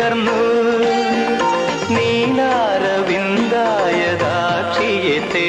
വിടർന്നു നീലാരവിന്ദായദാക്ഷിയെ തേ